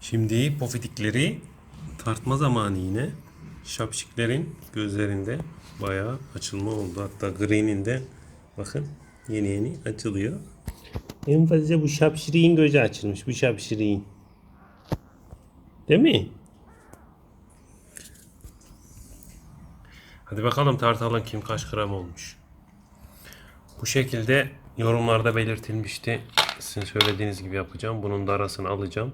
Şimdi pofidikleri tartma zamanı yine. Şapşiklerin gözlerinde bayağı açılma oldu. Hatta Green'in de bakın yeni yeni açılıyor. En fazla bu şapşiriğin gözü açılmış. Bu şapşiriğin. Değil mi? Hadi bakalım tartalım kim kaç gram olmuş. Bu şekilde yorumlarda belirtilmişti. Sizin söylediğiniz gibi yapacağım. Bunun da arasını alacağım.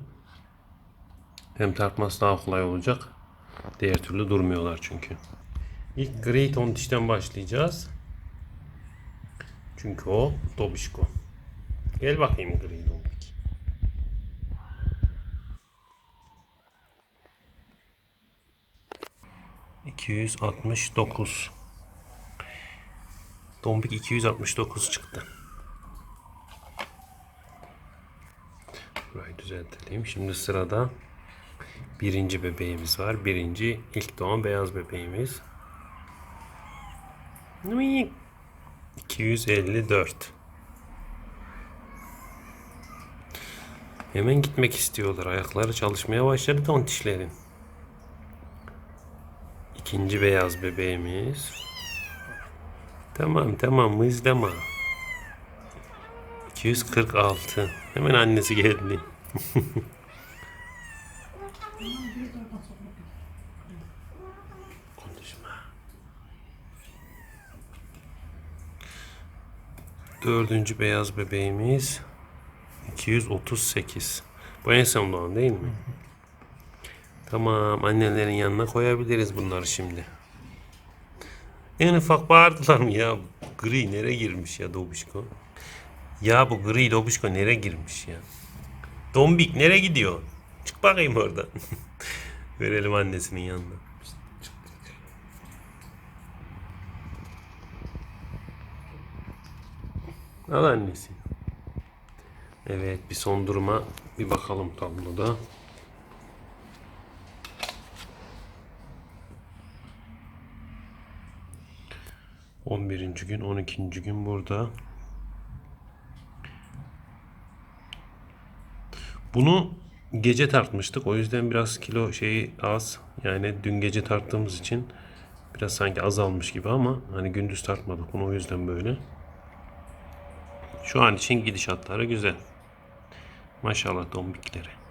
Hem tartması daha kolay olacak. Diğer türlü durmuyorlar çünkü. İlk gri ton dişten başlayacağız. Çünkü o dobişko. Gel bakayım gri dombik. ...269. Dombik 269 çıktı. Burayı düzeltelim. Şimdi sırada birinci bebeğimiz var. Birinci ilk doğan beyaz bebeğimiz. Nııyık. 254. Hemen gitmek istiyorlar. Ayakları çalışmaya başladı tontişlerin. İkinci beyaz bebeğimiz. Tamam tamam mızlama. 246. Hemen annesi geldi. Konuşma. Dördüncü beyaz bebeğimiz 238. Bu en son doğan değil mi? Tamam annelerin yanına koyabiliriz bunları şimdi. En ufak bağırdılar mı ya? Gri nereye girmiş ya Dobişko? Ya bu gri Dobişko nereye girmiş ya? Dombik nereye gidiyor? Çık bakayım oradan. Verelim annesinin yanına. Al annesi. Evet bir son duruma bir bakalım tabloda. On birinci gün, on ikinci gün burada. Bunu gece tartmıştık. O yüzden biraz kilo şeyi az. Yani dün gece tarttığımız için biraz sanki azalmış gibi ama hani gündüz tartmadık bunu o yüzden böyle. Şu an için gidişatları güzel. Maşallah dombiklere.